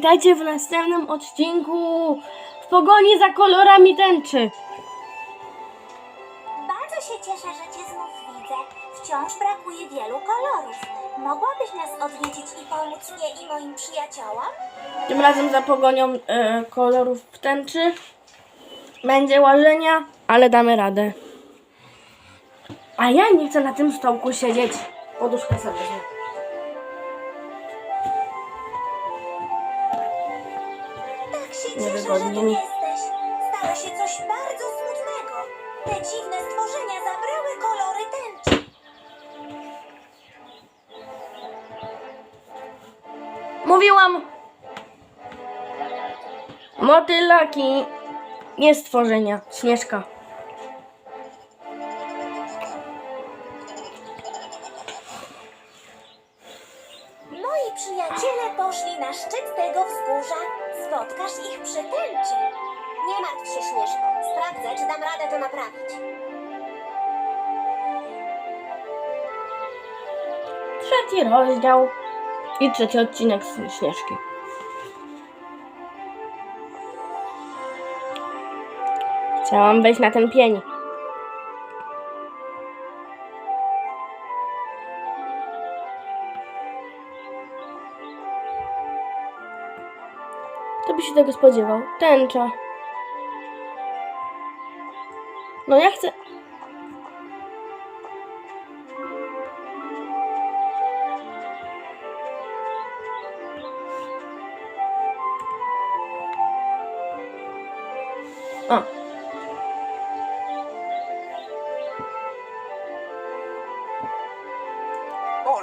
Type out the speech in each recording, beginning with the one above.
witajcie w następnym odcinku w pogoni za kolorami tęczy. Bardzo się cieszę, że Cię znów widzę. Wciąż brakuje wielu kolorów. Mogłabyś nas odwiedzić i pomóc mnie i moim przyjaciołom? Tym razem za pogonią e, kolorów w tęczy. Będzie łażenia, ale damy radę. A ja nie chcę na tym stołku siedzieć. Poduszkę sobie cieszę, że tu jesteś. Stało się coś bardzo smutnego. Te dziwne stworzenia zabrały kolory tęczy. Mówiłam! Motylaki, nie stworzenia. Śnieżka. Trzeci rozdział i trzeci odcinek z Śnieżki. Chciałam wejść na ten pień. To by się tego spodziewał. Tęcza. No ja chcę... O, O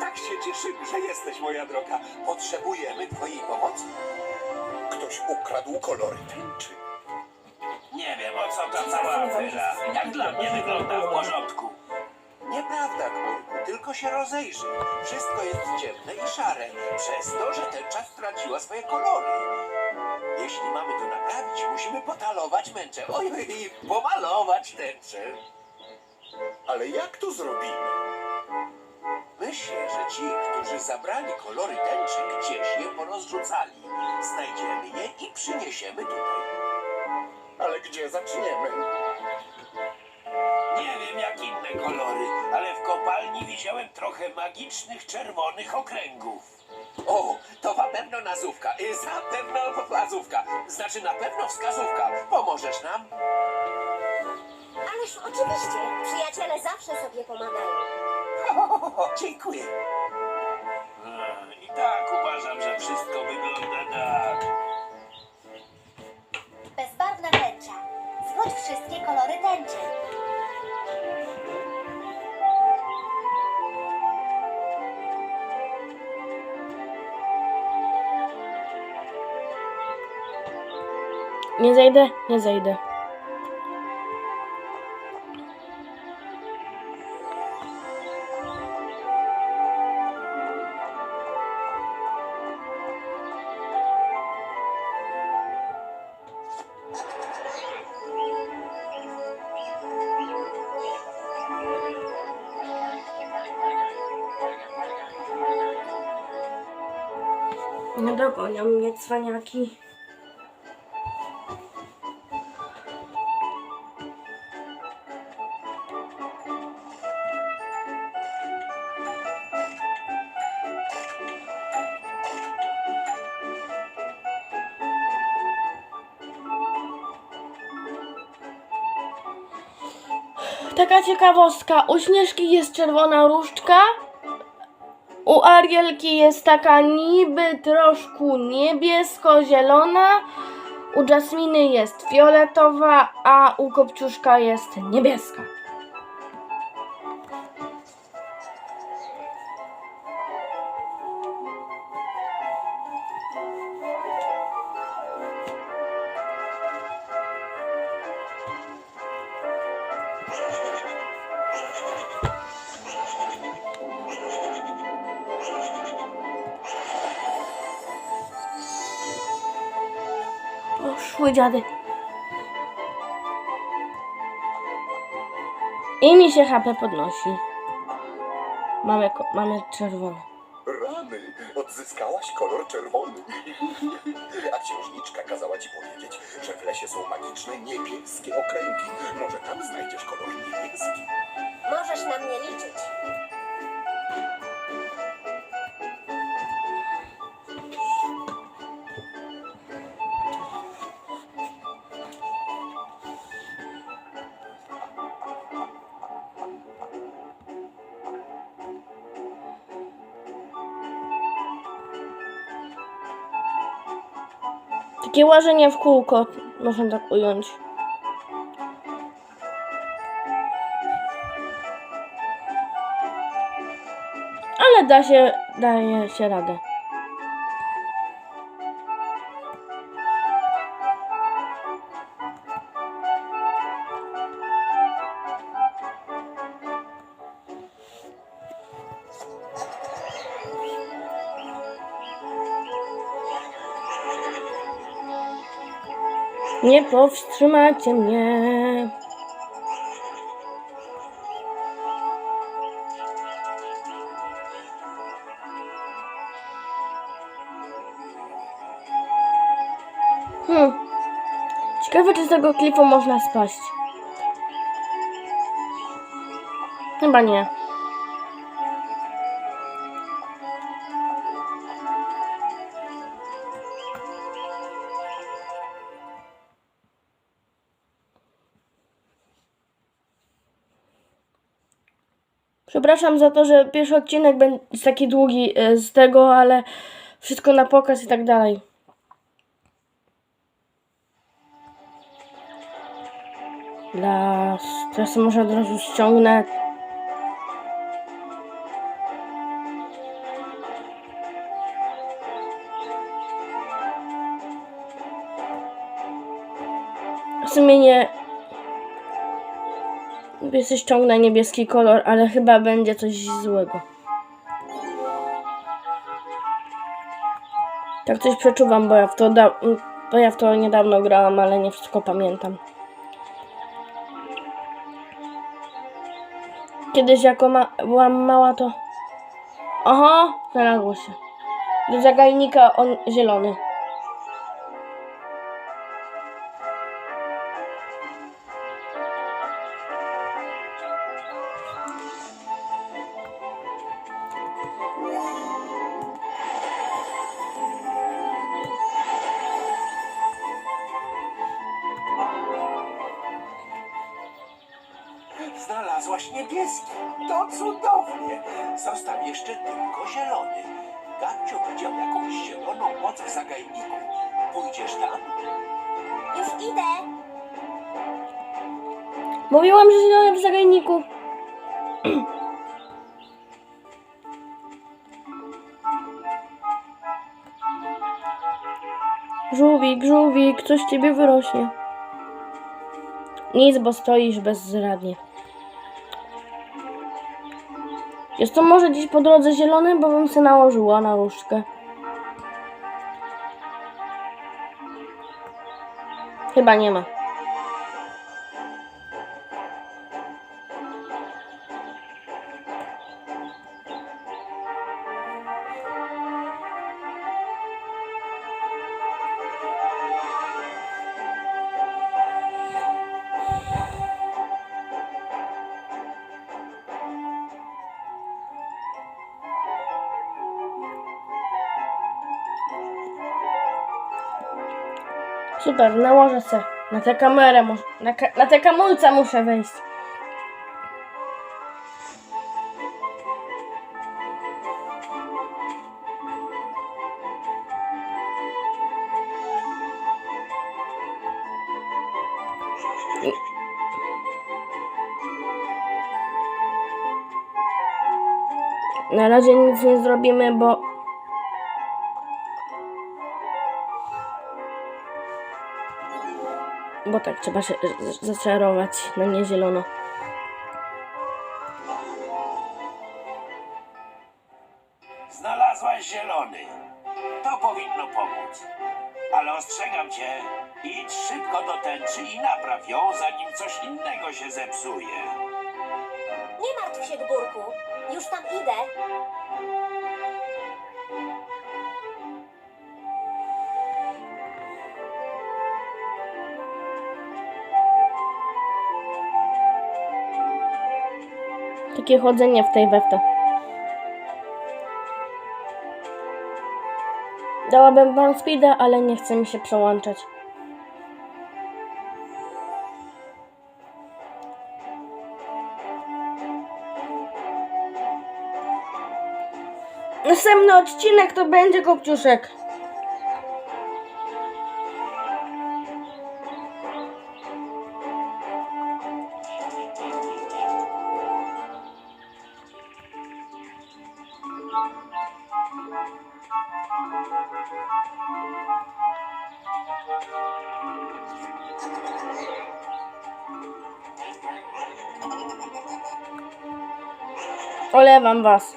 tak się cieszymy, że jesteś, moja droga. Potrzebujemy twojej pomocy. Ktoś ukradł kolory tęczy. Nie wiem o co ta cała afera. Jak dla mnie wygląda w porządku. Nieprawda, Knurku, tylko się rozejrzyj. Wszystko jest ciemne i szare, przez to, że tęcza straciła swoje kolory. Jeśli mamy to naprawić, musimy potalować męczę. Oj, oj, i pomalować tęczę. Ale jak to zrobimy? Myślę, że ci, którzy zabrali kolory tęczy, gdzieś je porozrzucali. Znajdziemy je i przyniesiemy tutaj. Ale gdzie zaczniemy? Nie wiem jak inne kolory, ale w kopalni widziałem trochę magicznych czerwonych okręgów. O, to na pewno nazówka. Y, Zapewne nazówka. Znaczy na pewno wskazówka. Pomożesz nam? Ależ oczywiście, przyjaciele zawsze sobie pomagają. O, dziękuję. A, I tak uważam, że wszystko wygląda nie zejdę, nie zejdę. Nie dogonią mnie cwaniaki. Ciekawostka. U Śnieżki jest czerwona różdżka. U Arielki jest taka niby troszkę niebiesko-zielona. U Jasminy jest fioletowa, a u Kopciuszka jest niebieska. Poszły dziady. I mi się HP podnosi. Mamy, mamy czerwone. Rany, odzyskałaś kolor czerwony. A księżniczka kazała ci powiedzieć, że w lesie są magiczne niebieskie okręgi. Na mnie liczyć. Takie łażenie w kółko, można tak ująć. Da się, daje się radę. Nie powstrzymacie mnie. Tego klifu można spaść. Chyba nie. Przepraszam za to, że pierwszy odcinek będzie taki długi e, z tego, ale wszystko na pokaz i tak dalej. Las. Teraz może od razu ściągnę. W sumie nie. Wiesz, ściągnę niebieski kolor, ale chyba będzie coś złego. Tak coś przeczuwam, bo ja w to, da- bo ja w to niedawno grałam, ale nie wszystko pamiętam. Kiedyś jako ma- byłam mała to... Oho, znalazło się. Do zagajnika on zielony. Został jeszcze tylko zielony. Gabcio widział jakąś zieloną moc w zagajniku. Pójdziesz tam? Już idę. Mówiłam, że zielony w zagajniku. Żółwik, żółwik, coś z ciebie wyrośnie. Nic, bo stoisz bezradnie. Jest to może gdzieś po drodze zielony, bo bym się nałożyła na różdżkę. Chyba nie ma. Super, nałożę se. Na tę kamerę, mus- na, ka- na tę muszę wejść. Na razie nic nie zrobimy, bo Bo tak, trzeba się zaczarować na nie zielono. Znalazłaś zielony. To powinno pomóc. Ale ostrzegam cię, idź szybko do tęczy i napraw ją, zanim coś innego się zepsuje. Nie martw się, Gburku. Już tam idę. Chodzenie w tej weftę. Dałabym wam speeda, ale nie chce mi się przełączać. Następny odcinek to będzie Kopciuszek. Olewam was.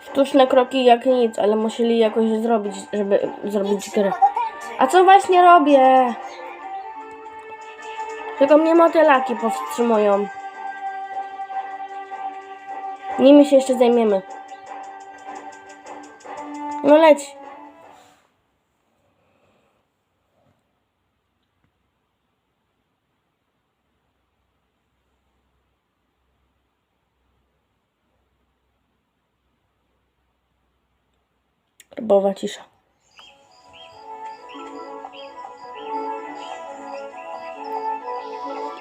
Sztuczne kroki jak nic, ale musieli jakoś zrobić, żeby zrobić grę. A co właśnie robię? Tylko mnie motylaki powstrzymują. Nimi się jeszcze zajmiemy. No leć. Cisza.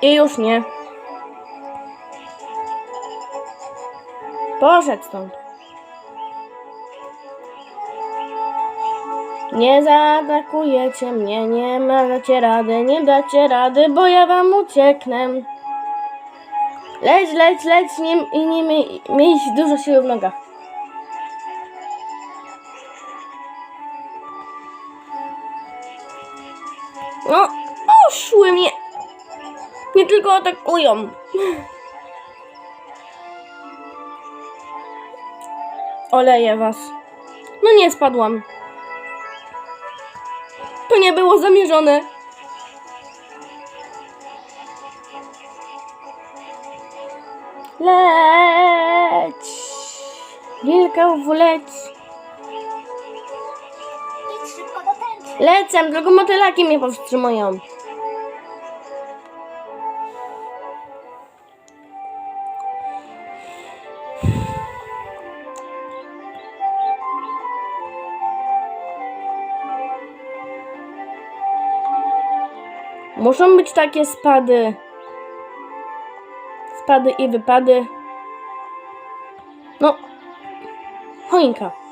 I już nie. Poszedł stąd. Nie zaatakujecie mnie, nie dacie rady, nie dacie rady, bo ja wam ucieknę. Leć, leć, leć nim, i nie mie- mieć dużo siły w nogach. No, poszły mnie. Nie tylko atakują. Oleję was. No nie spadłam. To nie było zamierzone. Leć. Wilka leć. Lecę, tylko motylaki mnie powstrzymują. Muszą być takie spady. Spady i wypady. No. Choinka.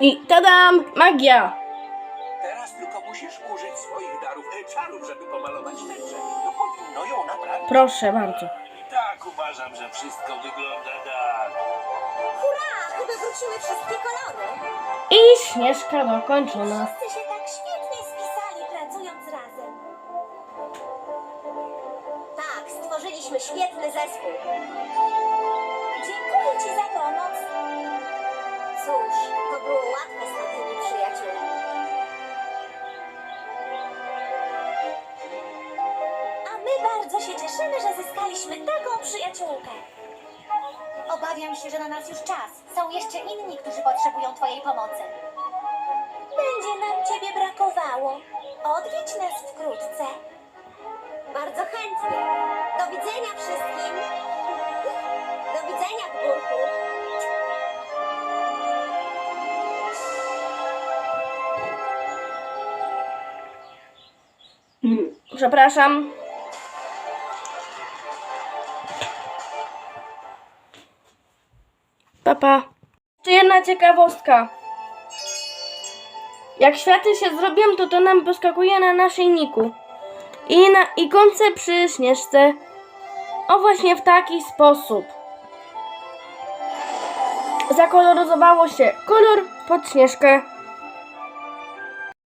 I tadam! Magia! Teraz tylko musisz użyć swoich darów, e, czarów, żeby pomalować tęczę. To powinno ją naprawić. Proszę bardzo. I tak uważam, że wszystko wygląda tak. Hurra! Chyba wróciły wszystkie kolory. I śnieżka dokończona. Wszyscy się tak świetnie spisali, pracując razem. Tak, stworzyliśmy świetny zespół. Dziękuję Ci za pomoc. Cóż, było łatwe z takimi przyjaciółmi. A my bardzo się cieszymy, że zyskaliśmy taką przyjaciółkę. Obawiam się, że na nas już czas. Są jeszcze inni, którzy potrzebują Twojej pomocy. Będzie nam Ciebie brakowało. Odwiedź nas wkrótce. Bardzo chętnie. Do widzenia wszystkim. Do widzenia, Górku. Przepraszam. Papa. To jedna ciekawostka. Jak światy się zrobią, to to nam poskakuje na naszyjniku. I na ikonce przy śnieżce. O właśnie w taki sposób. Zakoloryzowało się kolor pod śnieżkę